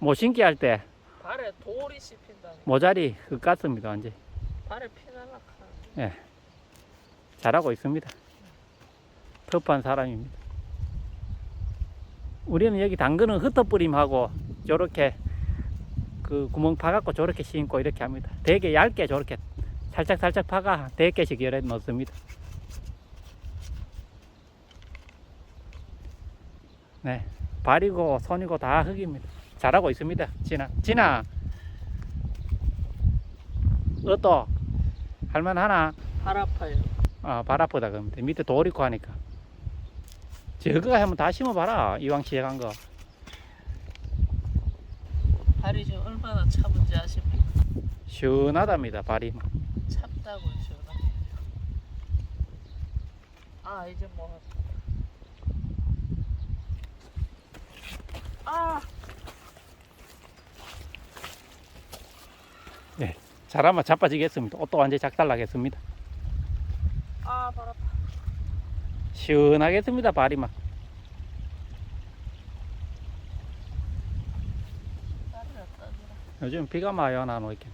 못 신기 할 때 발에 돌이 씹힌다니. 모자리 흙 같습니다. 이제 발에 피날락하. 잘하고 있습니다. 터프한 사람입니다. 우리는 여기 당근은 흩어뿌림하고 저렇게 그 구멍 파갖고 저렇게 심고 이렇게 합니다. 되게 얇게 저렇게 살짝 살짝 파가 100개씩 열에 넣습니다. 네, 발이고 손이고 다 흙입니다. 잘하고 있습니다. 진아, 진아, 어떠? 할만하나? 발 아파요. 아, 발 아프다 그러면 돼. 밑에 돌 있고 하니까. 저거 하면 다 심어봐라. 이왕 시작한 거. 발이 지금 얼마나 차분지 아십니까? 시원하답니다, 발이. 찹다고요, 시원하게. 아, 이제 뭐. 아, 잘하면 자빠지겠습니다. 옷도 완전히 작달나겠습니다. 아, 발 아파. 시원하겠습니다, 발이 막. 요즘 비가 많이 뭐, 이렇게.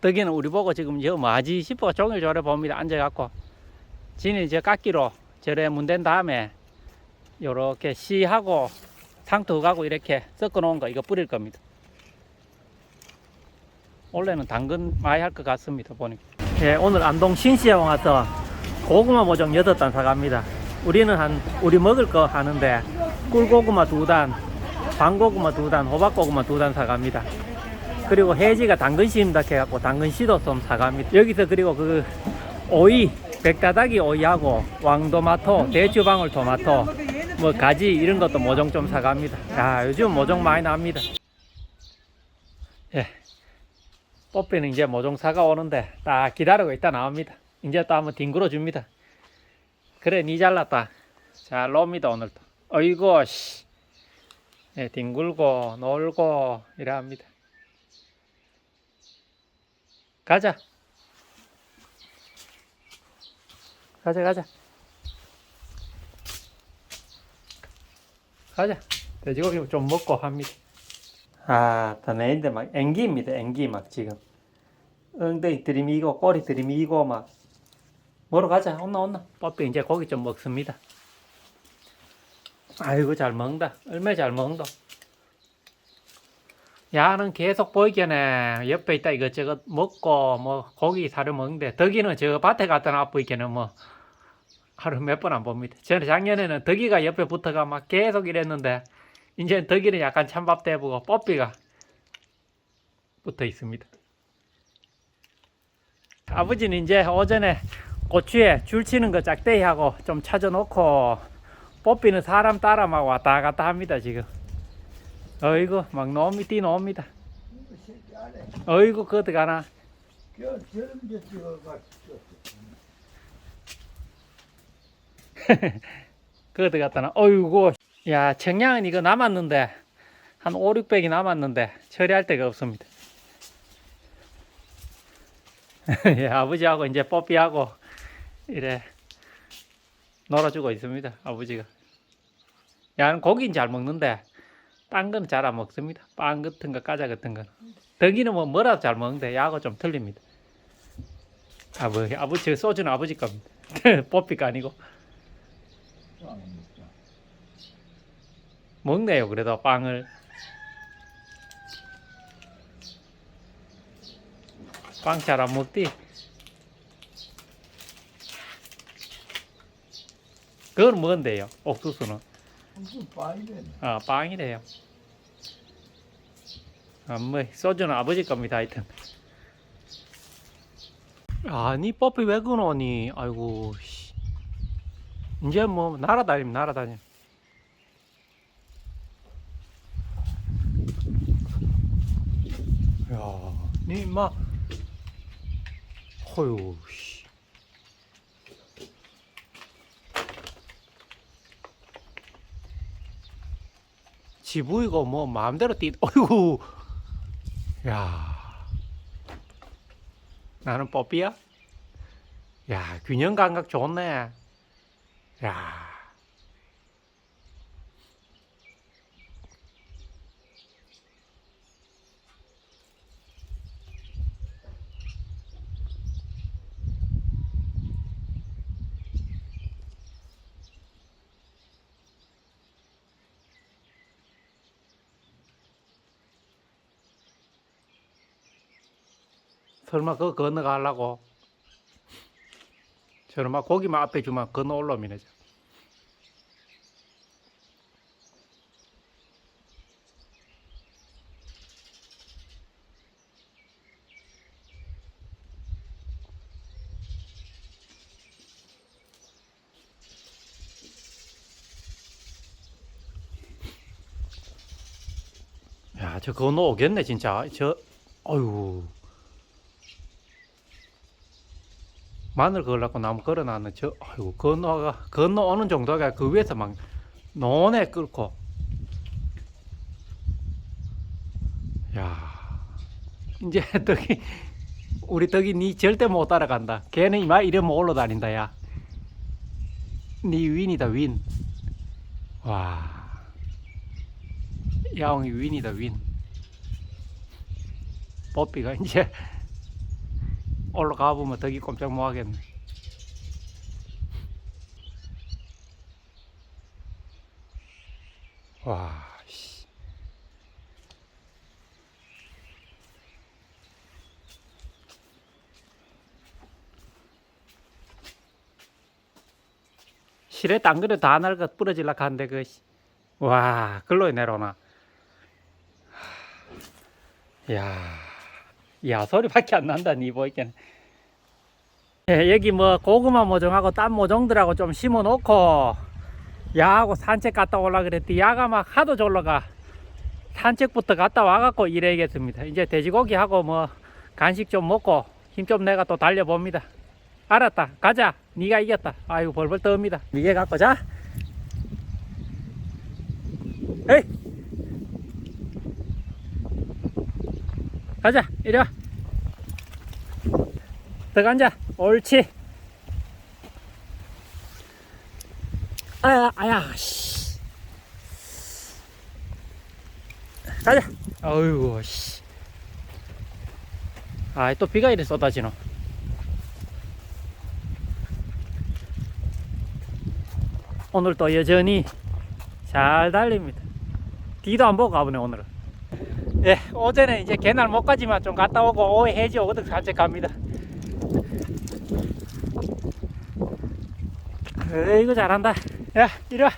떡이는 우리 보고 지금 저 뭐하지 싶어 종일 저래 봅니다. 앉아갖고. 지는 저 깎기로 저래 문댄 다음에 요렇게 씨하고 상투하고 이렇게 섞어 놓은 거 이거 뿌릴 겁니다. 원래는 당근 많이 할 것 같습니다. 보니까. 예, 오늘 안동 신시장 와서 고구마 모종 8단 사갑니다. 우리는 한, 우리 먹을 거 하는데 꿀고구마 두 단, 방고구마 두 단, 호박고구마 두단 사갑니다. 그리고 해지가 당근 심다 해갖고 당근 씨도 좀 사갑니다. 여기서 그리고 그 오이, 백다닥이 오이하고 왕도마토, 대추방울 토마토, 뭐 가지 이런 것도 모종 좀 사갑니다. 야, 요즘 모종 많이 나옵니다. 예. 뽀삐는 이제 모종 사가 오는데 딱 기다리고 있다 나옵니다. 이제 또 한번 뒹굴어 줍니다. 그래, 니 잘났다. 잘 놉니다, 오늘도. 어이구, 씨. 예, 뒹굴고, 놀고, 이래 합니다. 가자. 가자, 가자. 가자. 돼지고기 좀 먹고 합니다. 아, 더 내인데 막 앵기입니다. 앵기 막 지금. 엉덩이 들이미고 꼬리 들이미고 막. 뭐로 가자. 온나 온나. 뽀삐 이제 고기 좀 먹습니다. 아이고 잘 먹는다. 얼마나 잘 먹는다. 야는 계속 보이겠네. 옆에 있다 이것저것 먹고 뭐 고기 사료 먹는데 덕이는 저 밭에 갔다 나 보이겠네 뭐 하루 몇 번 안 봅니다. 저는 작년에는 덕이가 옆에 붙어가 막 계속 이랬는데 이제 덕이는 약간 찬밥 대보고 뽀삐가 붙어 있습니다. 아버지는 이제 오전에 고추에 줄 치는 거 짝대기 하고 좀 찾아놓고 뽀삐는 사람 따라 막 왔다 갔다 합니다 지금. 어이구 막 놈이 뛰노옵니다. 어이구 그것도 가나. 그것도 갖다나. 어이구 야 청량은 이거 남았는데 한 5, 600이 남았는데 처리할 데가 없습니다. 예, 아버지하고 이제 뽀삐하고 이래 놀아주고 있습니다. 아버지가. 야는 고기는 잘 먹는데 딴 거는 잘 안 먹습니다. 빵 같은 거, 과자 같은 거. 덕이는 뭐 뭐라도 잘 먹는데 야하고 좀 틀립니다. 아버지, 아버지 소주는 아버지 겁니다. 뽀삐가 아니고 먹네요. 그래도 빵을 빵 잘 안 먹디. 그건 뭔데요? 옥수수는 아 빵이래요. 아, 뭐 소주는 아버지 겁니다. 하여튼. 아니 뽀삐 왜 그러니? 아이고. 씨. 이제 뭐 날아다니면 날아다니. 야, 니 마. 허유. 씨. 지부이고 뭐 마음대로 뛰. 어이구. 야. 나는 뽀삐야? 야, 균형 감각 좋네. 야. 설마 그거 건너가려고? 막 고기만 앞에 주면 건너 올라오면 죠 야, 저 건너 오겠네, 진짜. 저, 어유 마늘 그으려고 나무 걸어놨는 저, 아이고, 건너가, 건너오는 정도가 그 위에서 막 논에 끓고. 야, 이제 덕이, 우리 덕이 니 절대 못 따라간다. 걔는 이마 이러면 올라다닌다, 야. 니 윈이다, 윈. 와. 야옹이 윈이다 윈 뽀삐가 이제 올라가 보면 덕이 꼼짝 못 하겠네 와 씨. 실에 딴 거를 다 날가 부러질라 하는데 그 씨. 와, 글로 내려오나. 야, 야 소리밖에 안 난다 니 보이겠네. 예, 여기 뭐 고구마 모종하고 딴 모종들하고 좀 심어 놓고 야하고 산책 갔다 올라 그랬더니 야가 막 하도 졸러가 산책부터 갔다 와갖고 일해야겠습니다. 이제 돼지고기하고 뭐 간식 좀 먹고 힘 좀 내가 또 달려봅니다. 알았다. 가자. 네가 이겼다. 아이고 벌벌 떠옵니다. 미개 갖고 자. 에이. 가자. 이리 와. 들어가 앉아. 옳지. 아야, 아야, 씨. 가자. 어이구, 씨. 아, 또 비가 이래 쏟아지노. 오늘 또 여전히 잘 달립니다. 뒤도 안 보고 가보네, 오늘은. 예, 어제는 이제 개날 못 가지만 좀 갔다 오고 오해 해지 오거든 산책 갑니다. 에이구 잘한다. 야, 이리 와.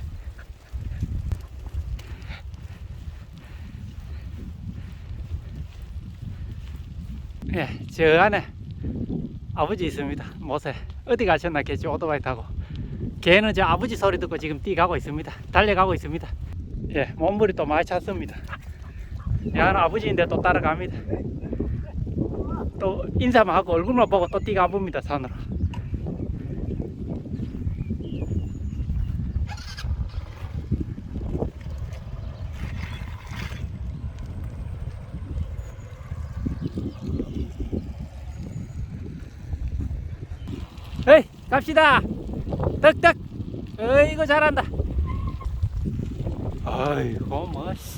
예, 저 안에 아버지 있습니다. 못에 어디 가셨나 개지 오토바이 타고. 개는 저 아버지 소리 듣고 지금 뛰가고 있습니다. 달려가고 있습니다. 예, 몸부리 또 많이 찼습니다. 야는 아버지인데 또 따라갑니다. 또 인사만 하고 얼굴만 보고 또 뛰가 안 봅니다 산으로. 에이 갑시다 떡떡 어이구 잘한다 아이고 뭐씨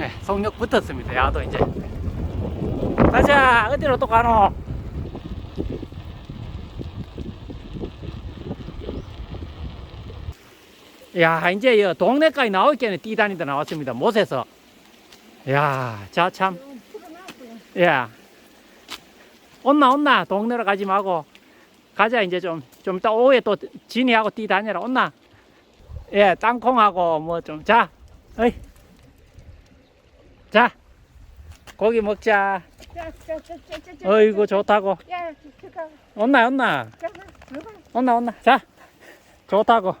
네, 속력 붙었습니다. 야도 이제. 가자 어디로 또 가노? 야 이제 여 동네까지 나올게는 뛰다니다 나왔습니다 못에서. 야 자 참. 야. 온나 온나 동네로 가지 말고. 가자 이제 좀 좀 이따 오후에 또 진이하고 뛰 다니라 온나. 예 땅콩하고 뭐 좀 자 어이 자 고기 먹자. 어이구 좋다고. 온나 온나. 온나 온나. 자 좋다고.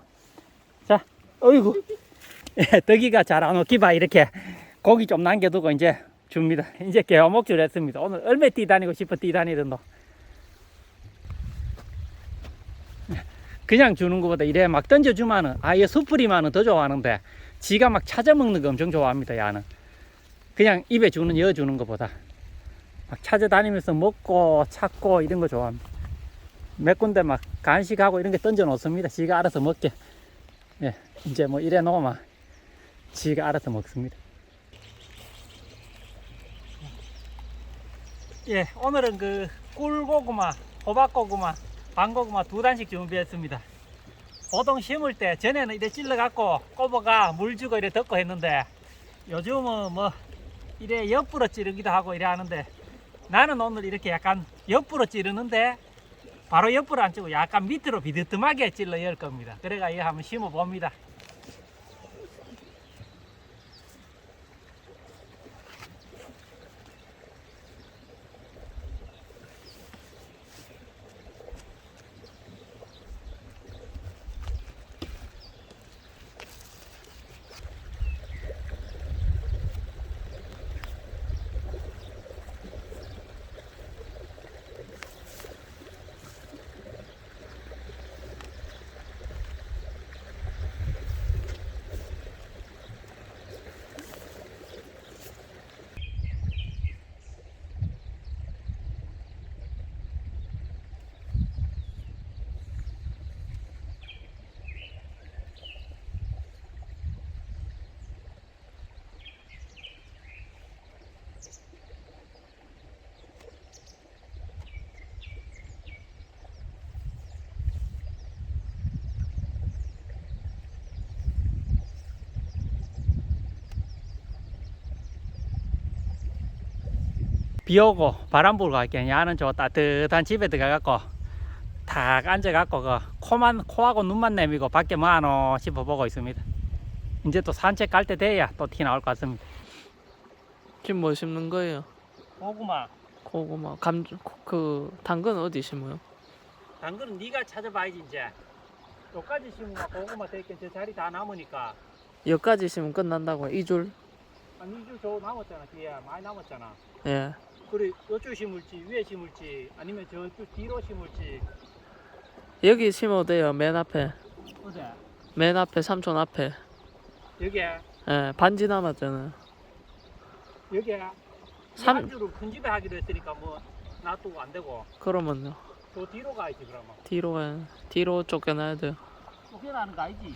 자 어이구. 예 덕이가 잘 안 오기 봐 이렇게. 고기 좀 남겨두고 이제 줍니다. 이제 개어먹줄 했습니다. 오늘 얼마 뛰다니고 싶어 뛰다니던도. 그냥 주는 것보다 이래 막 던져주면은 아예 수풀이만은 더 좋아하는데 지가 막 찾아 먹는 거 엄청 좋아합니다 야는 그냥 입에 주는 여 주는 것보다 막 찾아다니면서 먹고 찾고 이런 거 좋아합니다 몇 군데 막 간식하고 이런 게 던져 놓습니다. 지가 알아서 먹게. 예 이제 뭐 이래 놓으면 지가 알아서 먹습니다. 예 오늘은 그 꿀고구마 호박고구마 방고구마 두 단씩 준비했습니다. 보통 심을 때 전에는 이래 찔러 갖고 꼬부가 물 주고 이래 덮고 했는데 요즘은 뭐 이래 옆으로 찌르기도 하고 이래 하는데 나는 오늘 이렇게 약간 옆으로 찌르는데 바로 옆으로 안 찌고 약간 밑으로 비드듬하게 찔러 열 겁니다. 그래가 이거 한번 심어 봅니다. 비 오고 바람 불고 할게 야는 저 따뜻한 집에 들어가갖고 탁 앉아갖고 그 코만 코하고 눈만 내미고 밖에 뭐하노 싶어 보고 있습니다. 이제 또 산책 갈 때 돼야 또 티 나올 것 같습니다. 지금 뭐 심는 거예요? 고구마 고구마, 감, 그 당근 어디 심어요? 당근은 네가 찾아봐야지 이제. 여기까지 심으면 고구마 될게 저 자리 다 남으니까 여기까지 심으면 끝난다고 이 줄? 아니 이주 저 남았잖아 뒤에 많이 남았잖아. 예. 그래 이쪽 심을지 위에 심을지 아니면 저쪽 뒤로 심을지 여기 심어도 돼요. 맨 앞에. 어제 맨 앞에 삼촌 앞에. 여기에 예. 반지 남았잖아요. 여기에 삼- 한 줄을 큰 집에 하기로 했으니까 뭐 놔두고 안 되고 그러면요. 저 뒤로 가야지 그러면 뒤로 가야 뒤로 쫓겨나야 돼요. 쫓겨나는 거 아니지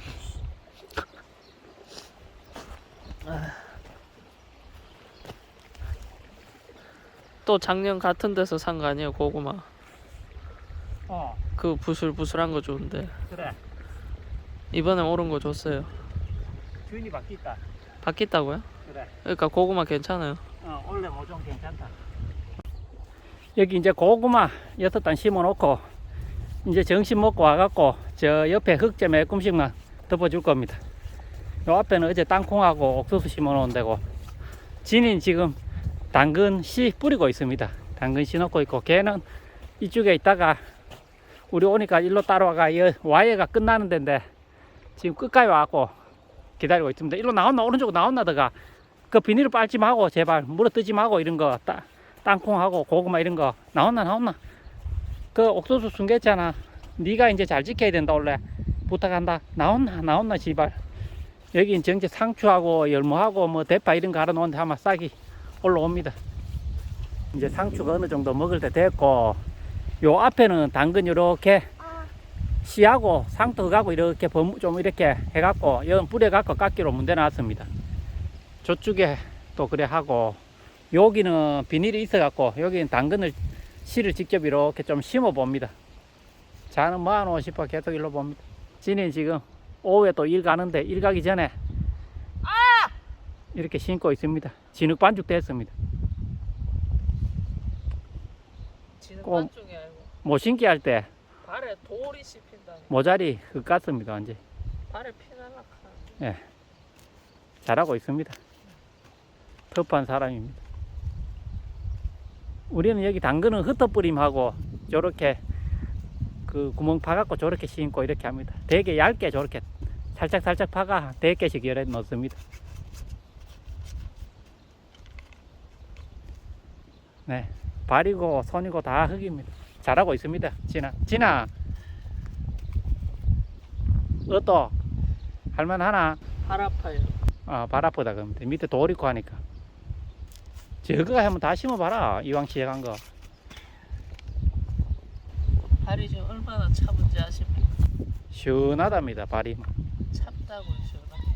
또 작년 같은 데서 산 거 아니에요 고구마. 어 그 부슬부슬한 거 좋은데 그래 이번에 오른 거 줬어요. 주인이 바뀌었다 바뀌었다고요? 그래 그러니까 고구마 괜찮아요. 어 원래 모종 괜찮다 여기 이제 고구마 여섯 단 심어 놓고 이제 정신 먹고 와갖고 저 옆에 흙재 매꿈씩만 덮어줄 겁니다 요 앞에는 어제 땅콩하고 옥수수 심어 놓은 데고 진인 지금 당근 씨 뿌리고 있습니다. 당근 씨 넣고 있고 걔는 이쪽에 있다가 우리 오니까 일로 따라와가 이 와이어가 끝나는 데인데 지금 끝까지 와갖고 기다리고 있습니다. 일로 나온나? 오른쪽으로 나온나다가 그 비닐을 빨지 마고 제발 물어뜯지 마고 이런 거 따, 땅콩하고 고구마 이런 거 나온나? 나온나? 그 옥수수 숨겼잖아 네가 이제 잘 지켜야 된다 원래. 부탁한다. 나온나? 나온나 제발. 여기 정제 상추하고 열무하고 뭐 대파 이런 거 알아 놓은데 아마 싹이 올라옵니다 이제 상추가 어느 정도 먹을 때 됐고 요 앞에는 당근 이렇게 씨하고 상토하고 이렇게 범- 좀 이렇게 해갖고 연 뿌려갖고 깎기로 문대 놨습니다 저쪽에 또 그래 하고 여기는 비닐이 있어갖고 여기는 당근을 씨를 직접 이렇게 좀 심어 봅니다. 자는 뭐하노 싶어 계속 일로 봅니다. 진이 지금 오후에 또 일 가는데 일 가기 전에 이렇게 심고 있습니다. 진흙 반죽 됐습니다. 꼼. 반쪽이 아니고 못 심기 할 때 발에 돌이 씹힌다. 모자리 흙 같습니다. 이제 발에 피날락하. 잘하고 있습니다. 터프한 사람입니다. 우리는 여기 당근은 흩어뿌림하고 저렇게 그 구멍 파갖고 저렇게 심고 이렇게 합니다. 되게 얇게 저렇게 살짝 살짝 파가 100개씩 열에 넣습니다. 네, 발이고 손이고 다 흙입니다. 잘하고 있습니다. 진아, 진아, 어떠? 할만하나? 발 아파요. 아, 발 아프다 그러면 돼. 밑에 돌 있고 하니까. 저거 한번 다 심어봐라. 이왕 시작한 거. 발이 지금 얼마나 차분지 아십니까? 시원하답니다, 발이. 찹다고 시원하게.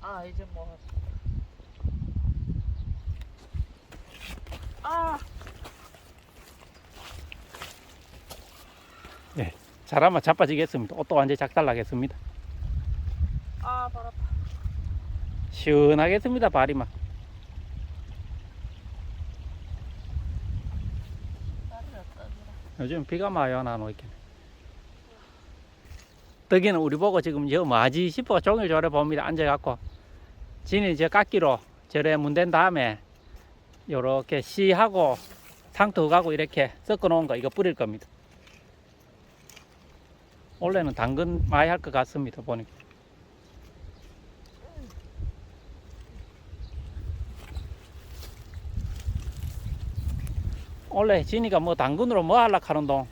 아 이제 뭐. 아 잘하면 자빠지겠습니다. 옷도 완전히 작달나겠습니다. 아, 발 아파. 시원하겠습니다 발이 막. 요즘 비가 많이 안 오겠네 떡이는 우리 보고 지금 저 뭐하지 싶어 종일 저래 봅니다 앉아갖고 지는 저 깎기로 저래 문댄 다음에 요렇게 씨하고 상토하고 이렇게 섞어 놓은 거 이거 뿌릴 겁니다. 원래는 당근 많이 할 것 같습니다 보니까. 원래 진이가 뭐 당근으로 뭐 하려고 하는 동?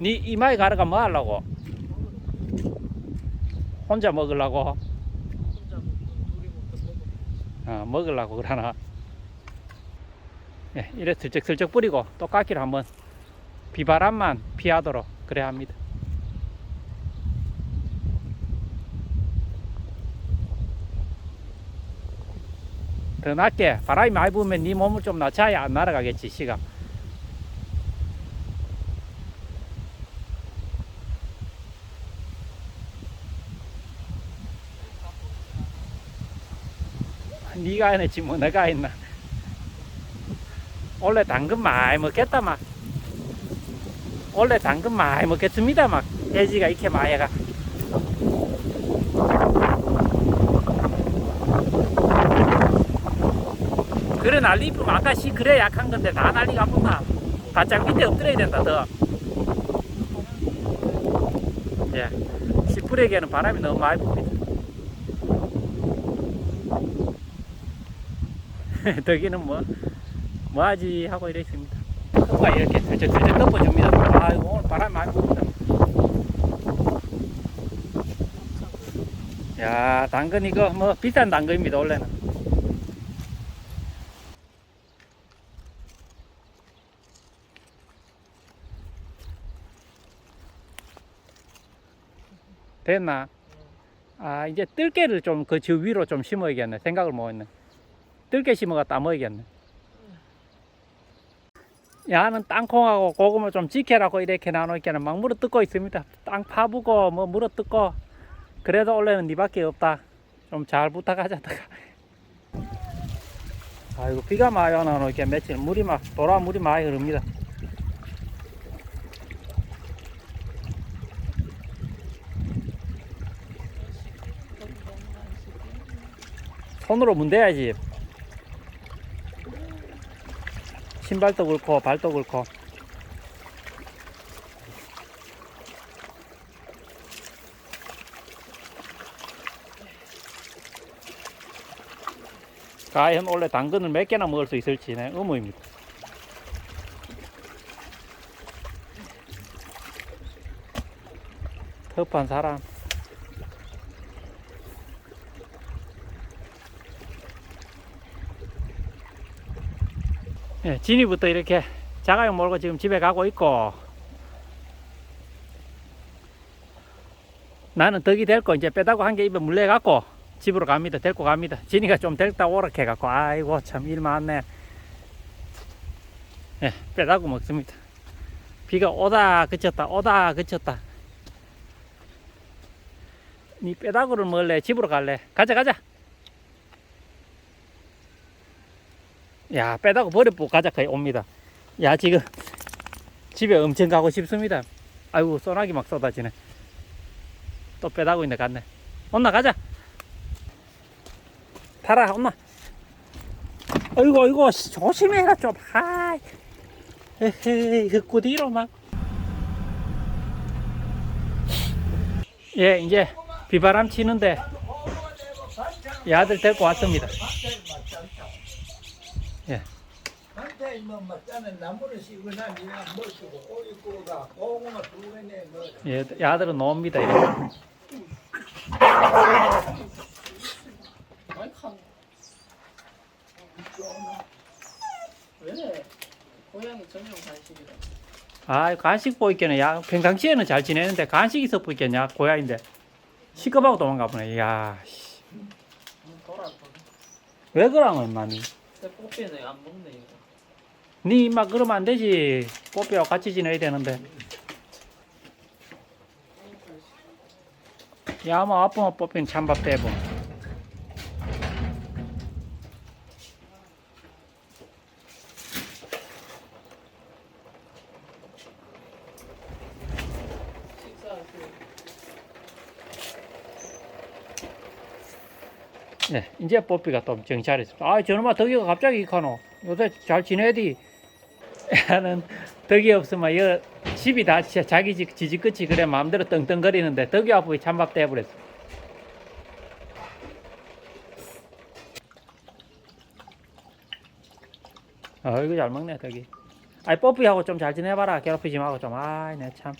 니 이마에 가르가 뭐 하려고 혼자 먹으려고. 어, 먹으려고 그러나? 예, 이래 슬쩍슬쩍 뿌리고 또 깎기를 한번 비바람만 피하도록 그래야 합니다. 더 낮게 바람이 많이 부으면 네 몸을 좀 낮춰야 안 날아가겠지 시가 네가 해냈지 뭐 내가 했나. 원래 당근 많이 먹겠다 막. 원래 당근 많이 먹겠습니다 막. 돼지가 이렇게 많이 해가. 그래 난리 이쁘면 아까 씨 그래 약한 건데 다 난리가 아프다 바짝 밑에 엎드려야 된다 더. 예. 씨뿌레기에는 바람이 너무 많이 붑니다 덕이는 뭐 뭐하지 하고 이랬습니다. 누가 이렇게 슬쩍슬쩍 덮어줍니다. 아이고 오늘 바람 많이 붑니다. 야 당근 이거 뭐 비싼 당근입니다 원래는. 됐나? 아 이제 뜰개를 좀 그 저 위로 좀 심어야겠네 생각을 못했네. 뜰개 심어가 따먹야겠네. 야는 땅콩하고 고구마 좀 지켜라고 이렇게 나누니까는 막 물어 뜯고 있습니다. 땅 파보고 뭐 물어 뜯고 그래도 원래는 니밖에 없다. 좀 잘 부탁하자다가. 아이고 비가 많이 오나 이렇게 며칠 물이 막 돌아 물이 많이 흐릅니다. 손으로 문대야지. 신발도 그렇고 발도 그렇고. 과연 원래 당근을 몇 개나 먹을 수 있을지 네, 의무입니다. 터프한 사람. 예, 진이부터 이렇게 자가용 몰고 지금 집에 가고 있고 나는 덕이 될거 이제 빼다고 한개 입에 물려 갖고 집으로 갑니다. 데리고 갑니다. 진이가 좀 데리다 오락해 갖고 아이고 참 일 많네. 예, 빼다고 먹습니다. 비가 오다 그쳤다 오다 그쳤다. 니 빼다구를 먹을래? 집으로 갈래? 가자 가자. 야 빼다가 버려보고 가자 거의 옵니다. 야 지금 집에 엄청 가고 싶습니다. 아이고 소나기 막 쏟아지네. 또 빼다고 있네 갔네. 온나 가자. 타라 온나. 아이고 아이고 씨, 조심해라 좀. 하이. 에헤이 흙구디로 막예 예, 이제 비바람 치는데 야들 데리고 왔습니다 한테 뭐 맞자는 나무를 씌거나 니가 먹고 오이 구가 고구마 두 개네 뭐 예, 야들은 놉니다 이렇게. 왜? 고양이 전용 간식이라. 아 간식 보이겠네 야 평상시에는 잘 지내는데 간식 있어 보이겠냐 고양인데 시급하고 도망가 보네 이야 씨. 음, 돌아. 뭐. 네, 왜 그러면 새 뽑기는 안 먹네 이거. 니 임마 그러면 안 되지. 뽀삐하고 같이 지내야 되는데. 야, 뭐 아프면 뽀삐는 찬밥. 식사하세요. 네, 이제 뽀삐가 또 정찰했습니다. 아, 저놈아 덕이가 갑자기 가노. 요새 잘 지내디. 하는 덕이 없으면 여 집이 다 자- 자기 집 지지끝이 그래 마음대로 떵떵거리는데 덕이 아프게 찬밥 대버렸어. 아, 이거 잘 먹네 덕이. 아이 뽀삐하고 좀 잘 지내봐라. 괴롭히지 말고 좀. 아이 내 참.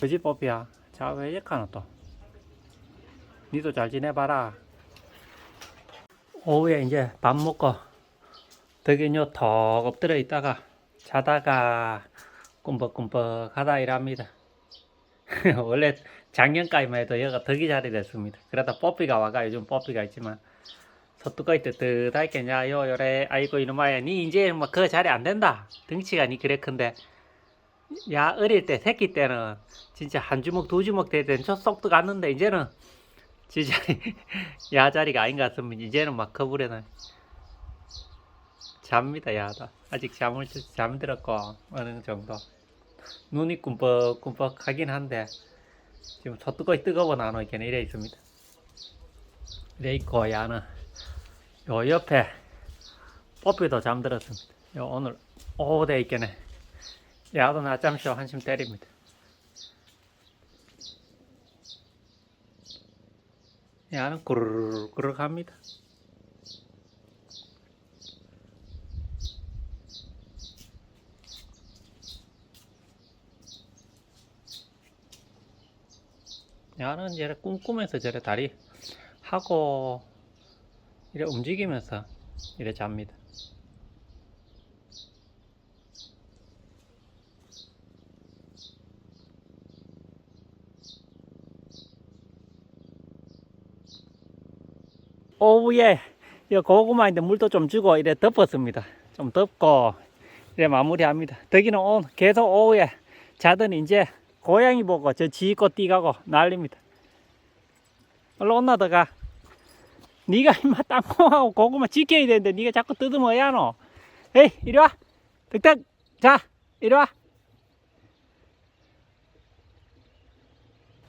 그지 뽀삐야. 자왜 이렇게 또. 니도 잘 지내봐라. 오후에 이제 밥 먹고 덕이뇨 턱 엎드려 있다가 자다가 꿈벅꿈벅 하다 일합니다. 원래 작년까지만 해도 여기가 덕이 자리 됐습니다. 그러다 뽀삐가 와가 요즘 뽀삐가 있지만 서뚜까이 뜨뜻하겠냐 요 요래 아이고 이놈아야 니 이제 뭐 그 자리 안 된다. 덩치가 니 그래 큰데 야 어릴 때 새끼 때는 진짜 한 주먹 두 주먹 되던 저 쏙도 갔는데 이제는 지 자리 야 자리가 아닌 것 같으면 이제는 막 커버려나 잡니다 야다 아직 잠을 좀- 잠들었고 어느 정도. 눈이 꿈뻑꿈뻑 하긴 한데 지금 소뚜껑이 뜨거워 나노 이렇게 이래 있습니다. 이래 있고 야는 요 옆에 뽀삐도 잠들었습니다. 요 오늘 오후 돼 있겠네 야도 낮잠 쉬어 한심 때립니다. 야는 꾸르르르 합니다. 야는 이제 꿈꾸면서 저래 다리 하고 이래 움직이면서 이래 잡니다. 오후에 이 고구마인데 물도 좀 주고 이래 덮었습니다. 좀 덮고 이래 마무리합니다. 오늘 계속 오후에 자더니 이제 고양이 보고 저 지고 뛰가고 난립니다. 얼른 온나더가 네가 임마 땅콩하고 고구마 지켜야 되는데 네가 자꾸 뜯으면 너 에이 이리 와 득득 자 이리 와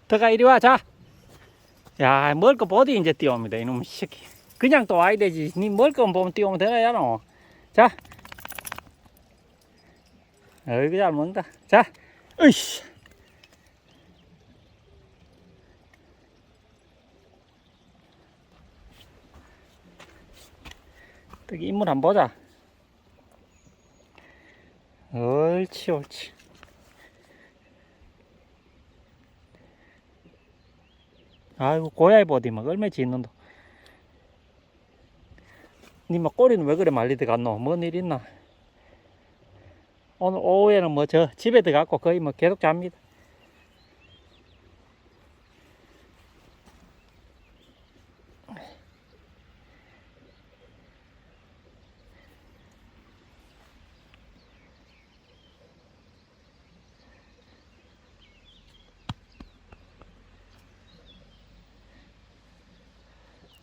더가 이리 와 자 야, 먹을 거 보디 이제 뛰어옵니다. 이놈 새끼. 그냥 또 와야 되지. 니 먹을 거 보면 뛰어오면 되나야, 너. 자. 어이구, 잘 먹는다. 자. 으이씨. 떡이 인물 한번 보자. 옳지, 옳지. 아이고 고야이 보디 막 얼마 짓는다 니막 꼬리는 왜 그래 말리 들어갔노 뭔 일 있나 오늘 오후에는 뭐 저 집에 들어갔고 거의 뭐 계속 잡니다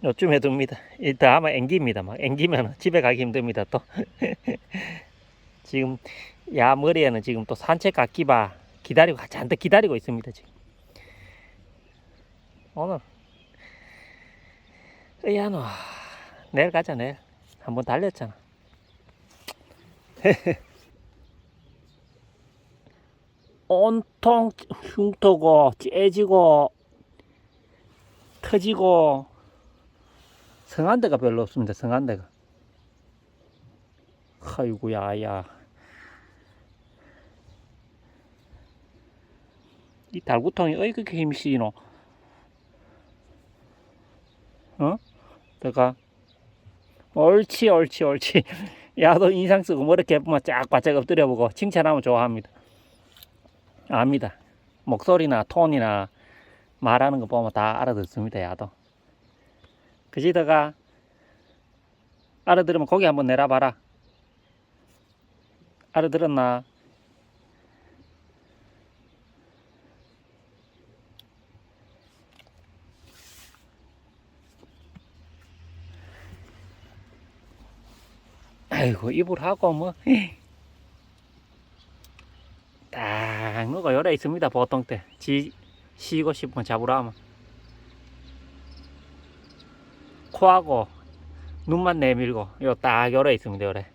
요즘 해둡니다. 일단 아마 앵깁니다. 막 앵기면 집에 가기 힘듭니다. 또 지금 야 머리에는 지금 또 산책 가기바 기다리고 잔뜩 기다리고 있습니다. 지금 오늘 의야노 내일 가자 내일 한번 달렸잖아. 온통 흉터고 째지고 터지고 성한 데가 별로 없습니다. 성한 데가. 아이고 야 야. 이 달구통이 어이 그렇게 힘이 쓰이노? 어? 내가 옳지 옳지 옳지. 야도 인상 쓰고 뭐 이렇게 예쁘면 쫙 바짝 엎드려보고 칭찬하면 좋아합니다. 압니다. 목소리나 톤이나 말하는 거 보면 다 알아듣습니다. 야도. 그지다가 알아들으면 고개 한번 내려봐라. 알아들었나? 아이고 입을 하고 뭐. 딱 누가 열에 있습니다 보통 때. 지 쉬고 싶으면 잡으라 하면. 코하고 눈만 내밀고 요 딱 열어 있습니다 요래